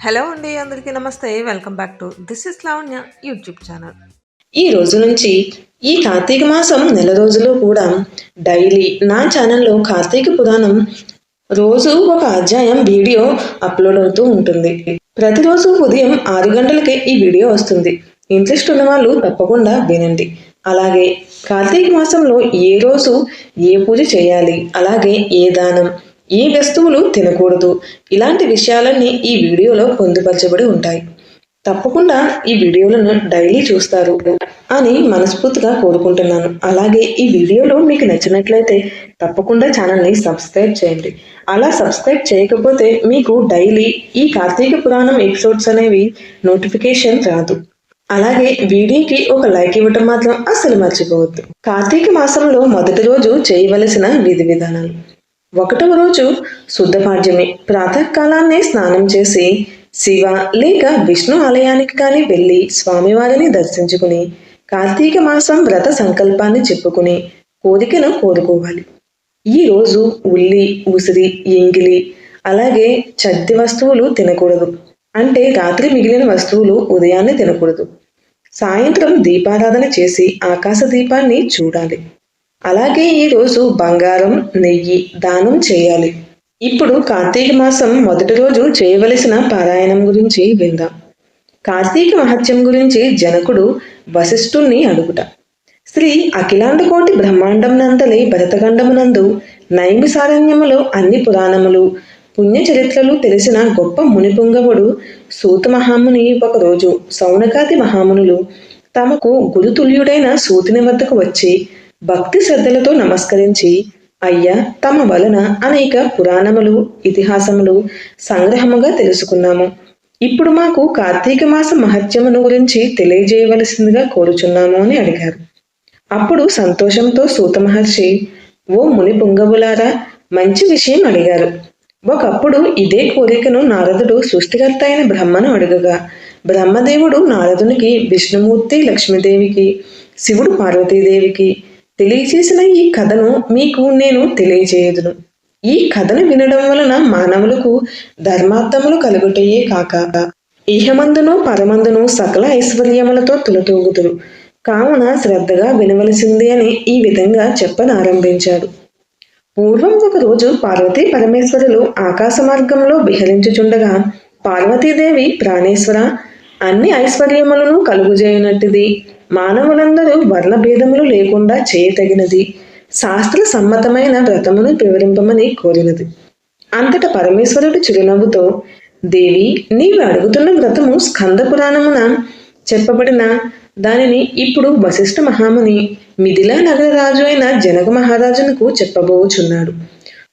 Hello అండి అందరికీ నమస్తే. Welcome back to this is Lavanya YouTube channel ఈ రోజు నుంచి ఈ కార్తీక మాసం నెల రోజులు కూడా డైలీ నా ఛానల్లో కార్తీక పురాణం రోజు ఒక అధ్యాయం వీడియో అప్లోడ్ అవుతూ ఉంటుంది. ప్రతిరోజు ఉదయం ఆరు గంటలకే ఈ వీడియో వస్తుంది. ఇంట్రెస్ట్ ఉన్న వాళ్ళు తప్పకుండా వినండి. అలాగే కార్తీక మాసంలో ఏ రోజు ఏ పూజ చేయాలి? అలాగే ఏ దానం? ఏ వస్తువులు తినకూడదు. ఇలాంటి విషయాలన్నీ ఈ వీడియోలో పొందుపరచబడి ఉంటాయి. తప్పకుండా ఈ వీడియోలను డైలీ చూస్తారు అని మనస్ఫూర్తిగా కోరుకుంటున్నాను. అలాగే ఈ వీడియోలో మీకు నచ్చినట్లయితే తప్పకుండా ఛానల్ని సబ్స్క్రైబ్ చేయండి. అలా సబ్స్క్రైబ్ చేయకపోతే మీకు డైలీ ఈ కార్తీక పురాణం ఎపిసోడ్స్ అనేవి నోటిఫికేషన్ రాదు. అలాగే వీడియోకి ఒక లైక్ ఇవ్వటం మాత్రం అస్సలు మర్చిపోవద్దు. కార్తీక మాసంలో మొదటి రోజు చేయవలసిన విధి విధానాలు. ఒకటవ రోజు శుద్ధపాడ్యమి ప్రాతకాలాన్నే స్నానం చేసి శివ లేక విష్ణు ఆలయానికి కానీ వెళ్ళి స్వామివారిని దర్శించుకుని కార్తీక మాసం వ్రత సంకల్పాన్ని చెప్పుకుని కోరికను కోరుకోవాలి. ఈ రోజు ఉల్లి ఉసిరి ఎంగిలి అలాగే చద్ది వస్తువులు తినకూడదు. అంటే రాత్రి మిగిలిన వస్తువులు ఉదయాన్నే తినకూడదు. సాయంత్రం దీపారాధన చేసి ఆకాశ దీపాన్ని చూడాలి. అలాగే ఈ రోజు బంగారం నెయ్యి దానం చేయాలి. ఇప్పుడు కార్తీక మాసం మొదటి రోజు చేయవలసిన పారాయణం గురించి విందాం. కార్తీక మహత్యం గురించి జనకుడు వశిష్ఠుణ్ణి అడుగుట. శ్రీ అఖిలాండకోటి బ్రహ్మాండం నందలి భరతఖండమునందు నైమిసారణ్యములో అన్ని పురాణములు పుణ్య చరిత్రలు తెలిసిన గొప్ప మునిపుంగవుడు సూత మహాముని ఒకరోజు సౌనకాది మహామునులు తమకు గురుతుల్యుడైన సూతిని వద్దకు వచ్చి భక్తి శ్రద్ధలతో నమస్కరించి అయ్యా తమ వలన అనేక పురాణములు ఇతిహాసములు సంగ్రహముగా తెలుసుకున్నాము. ఇప్పుడు మాకు కార్తీక మాస మహత్యమును గురించి తెలియజేయవలసిందిగా కోరుచున్నాము అని అడిగారు. అప్పుడు సంతోషంతో సూత మహర్షి ఓ ముని పుంగవులారా మంచి విషయం అడిగారు. ఒకప్పుడు ఇదే కోరికను నారదుడు సృష్టికర్త అయిన బ్రహ్మను అడుగగా బ్రహ్మదేవుడు నారదునికి విష్ణుమూర్తి లక్ష్మీదేవికి శివుడు పార్వతీదేవికి తెలియచేసిన ఈ కథను మీకు నేను తెలియజేయదును. ఈ కథను వినడం వలన మానవులకు ధర్మార్థములు కలుగుటయే కాక ఇహమందును పరమందును సకల ఐశ్వర్యములతో తులతూగుతురు కావున శ్రద్ధగా వినవలసింది అని ఈ విధంగా చెప్పనారంభించాడు. పూర్వం ఒక రోజు పార్వతీ పరమేశ్వరులు ఆకాశ మార్గంలో విహరించుచుండగా పార్వతీదేవి ప్రాణేశ్వర అన్ని ఐశ్వర్యములను కలుగుజేయనట్టుది. మానవులందరూ వర్ణభేదములు లేకుండా చేయతగినది శాస్త్ర సమ్మతమైన వ్రతమును వివరింపమని కోరినది. అంతట పరమేశ్వరుడు చిరునవ్వుతో దేవి నీవు అడుగుతున్న వ్రతము స్కంద పురాణమున చెప్పబడిన దానిని ఇప్పుడు వశిష్ఠ మహాముని మిథిలా నగర రాజు అయిన జనక మహారాజునకు చెప్పబోచున్నాడు.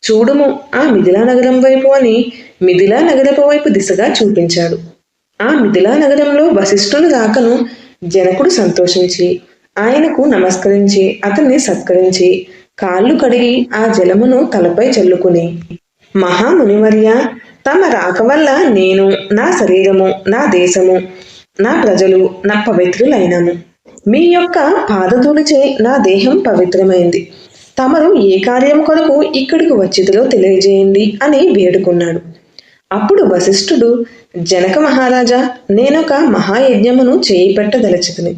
చూడుము ఆ మిథిలా నగరం వైపు అని మిథిలా నగరపు వైపు దిశగా చూపించాడు. ఆ మిథిలా నగరంలో వశిష్ఠుని రాకను జనకుడు సంతోషించి ఆయనకు నమస్కరించి అతన్ని సత్కరించి కాళ్ళు కడిగి ఆ జలమును తలపై చల్లుకుని మహామునివర్య తమ రాక వల్ల నేను నా శరీరము నా దేశము నా ప్రజలు నా పవిత్రులైనాము మీ యొక్క పాదధూళిచే నా దేహం పవిత్రమైంది. తమరు ఏ కార్యం కొరకు ఇక్కడికి వచ్చిదిలో తెలియజేయండి అని వేడుకున్నాడు. అప్పుడు వశిష్ఠుడు జనక మహారాజా నేనొక మహాయజ్ఞమును చేయిపెట్టదలచుకుని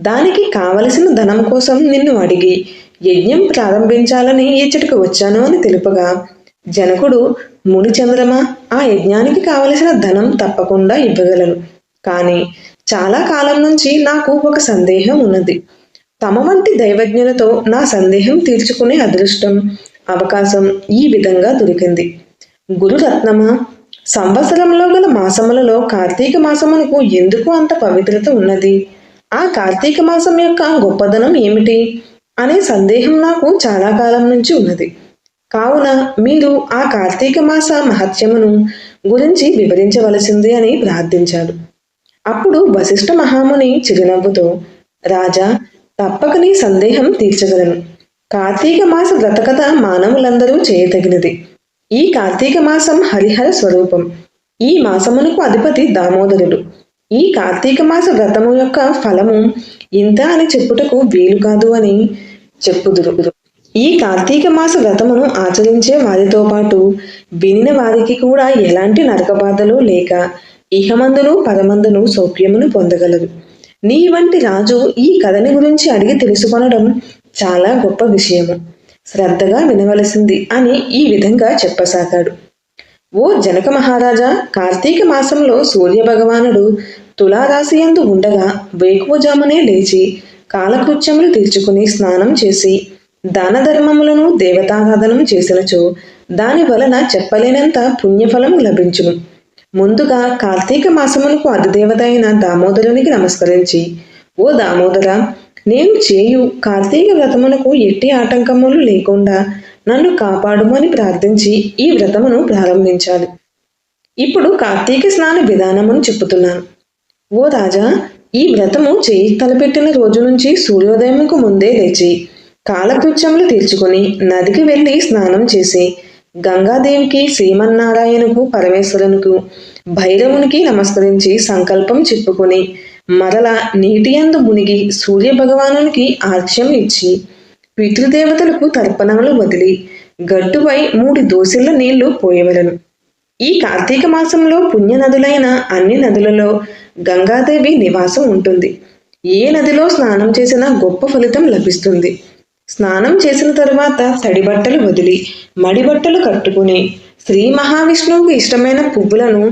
దానికి కావలసిన ధనం కోసం నిన్ను అడిగి యజ్ఞం ప్రారంభించాలని ఈచటికి వచ్చాను అని తెలుపగా జనకుడు ముని చంద్రమ ఆ యజ్ఞానికి కావలసిన ధనం తప్పకుండా ఇవ్వగలను. కానీ చాలా కాలం నుంచి నాకు ఒక సందేహం ఉన్నది. తమ వంటి దైవజ్ఞులతో నా సందేహం తీర్చుకునే అదృష్టం అవకాశం ఈ విధంగా దొరికింది. గురురత్నమా సంవత్సరంలో గల మాసములలో కార్తీక మాసమునకు ఎందుకు అంత పవిత్రత ఉన్నది? ఆ కార్తీక మాసం యొక్క గొప్పదనం ఏమిటి? అనే సందేహం నాకు చాలా కాలం నుంచి ఉన్నది. కావున మీరు ఆ కార్తీక మాస మహత్యమును గురించి వివరించవలసింది అని ప్రార్థించాడు. అప్పుడు వశిష్ఠ మహాముని చిరునవ్వుతో రాజా తప్పక నీ సందేహం తీర్చగలను. కార్తీక మాస వ్రతకథ మానవులందరూ చేయతగినది. ఈ కార్తీక మాసం హరిహర స్వరూపం. ఈ మాసమునకు అధిపతి దామోదరుడు. ఈ కార్తీక మాస వ్రతము యొక్క ఫలము ఇంత అని చెప్పుటకు వీలు కాదు అని చెప్పుదురు. ఈ కార్తీక మాస వ్రతమును ఆచరించే వారితో పాటు వినిన వారికి కూడా ఎలాంటి నరకబాధలు లేక ఇహమందును పరమందును సౌఖ్యమును పొందగలరు. నీ వంటి రాజు ఈ కథని గురించి అడిగి తెలుసుకొనడం చాలా గొప్ప విషయము. శ్రద్ధగా వినవలసింది అని ఈ విధంగా చెప్పసాగాడు. ఓ జనక మహారాజా కార్తీక మాసంలో సూర్య భగవానుడు తులారాశి యందు ఉండగా వేకువజామునే లేచి కాలకృత్యములు తీర్చుకుని స్నానం చేసి దాన ధర్మములను దేవతారాధనం చేసినచో దాని వలన చెప్పలేనంత పుణ్యఫలం లభించును. ముందుగా కార్తీక మాసమునకు అధిదేవత అయిన దామోదరునికి నమస్కరించి ఓ దామోదర నేను చేయు. కార్తీక వ్రతమునకు ఎట్టి ఆటంకములు లేకుండా నన్ను కాపాడుమని ప్రార్థించి ఈ వ్రతమును ప్రారంభించాలి. ఇప్పుడు కార్తీక స్నాన విధానమును చెప్పుతున్నాను. ఓ రాజా ఈ వ్రతము చేయి తలపెట్టిన రోజు నుంచి సూర్యోదయంకు ముందే లేచి కాలకృత్యములు తీర్చుకొని నదికి వెళ్ళి స్నానం చేసి గంగాదేవికి శ్రీమన్నారాయణకు పరమేశ్వరునికి భైరవునికి నమస్కరించి సంకల్పం చెప్పుకొని మరల నీటి యందు మునిగి సూర్య భగవానునికి ఆర్క్ష్యం ఇచ్చి పితృదేవతలకు తర్పణములు వదిలి గట్టుపై మూడు దోసిళ్ళ నీళ్ళు పోయవలను. ఈ కార్తీక మాసంలో పుణ్య నదులైన అన్ని నదులలో గంగాదేవి నివాసం ఉంటుంది. ఏ నదిలో స్నానం చేసినా గొప్ప ఫలితం లభిస్తుంది. స్నానం చేసిన తరువాత తడి బట్టలు వదిలి మడి బట్టలు కట్టుకుని శ్రీ మహావిష్ణువుకు ఇష్టమైన పువ్వులను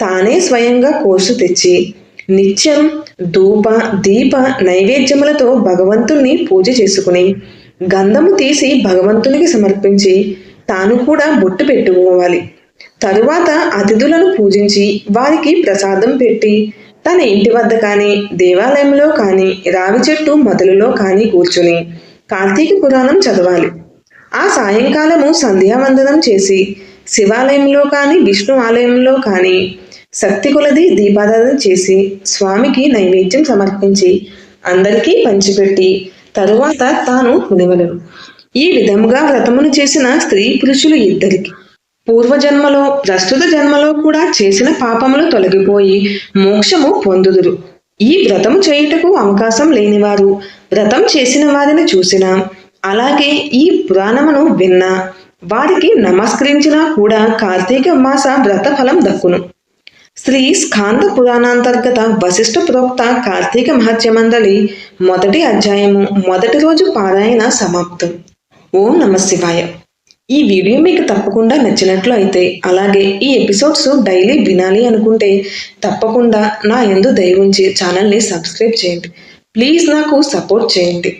తానే స్వయంగా కోసు తెచ్చి నిత్యం ధూప దీప నైవేద్యములతో భగవంతుణ్ణి పూజ చేసుకుని గంధము తీసి భగవంతునికి సమర్పించి తాను కూడా బొట్టు పెట్టుకోవాలి. తరువాత అతిథులను పూజించి వారికి ప్రసాదం పెట్టి తన ఇంటి వద్ద కానీ దేవాలయంలో కానీ రావి చెట్టు మొదలులో కానీ కూర్చుని కార్తీక పురాణం చదవాలి. ఆ సాయంకాలము సంధ్యావందనం చేసి శివాలయంలో కానీ విష్ణు ఆలయంలో కానీ శక్తి కొలది దీపారాధన చేసి స్వామికి నైవేద్యం సమర్పించి అందరికీ పంచిపెట్టి తరువాత తాను మునివలను ఈ విధముగా వ్రతమును చేసిన స్త్రీ పురుషులు ఇద్దరికి. పూర్వజన్మలో ప్రస్తుత జన్మలో కూడా చేసిన పాపములు తొలగిపోయి మోక్షము పొందుదురు. ఈ వ్రతము చేయుటకు అవకాశం లేనివారు వ్రతం చేసిన వారిని చూసినా అలాగే ఈ పురాణమును విన్నా వారికి నమస్కరించినా కూడా కార్తీక మాస వ్రత ఫలం దక్కును. శ్రీ స్కాంద పురాణాంతర్గత వశిష్ఠ ప్రోక్త కార్తీక మహత్యమందలి మొదటి అధ్యాయము మొదటి రోజు పారాయణ సమాప్తం. ఓం నమ శివాయ. ఈ వీడియో మీకు తప్పకుండా నచ్చినట్లు అయితే అలాగే ఈ ఎపిసోడ్స్ డైలీ వినాలి అనుకుంటే తప్పకుండా నా ఎందు దయవుంచి ఛానల్ని సబ్స్క్రైబ్ చేయండి. ప్లీజ్ నాకు సపోర్ట్ చేయండి.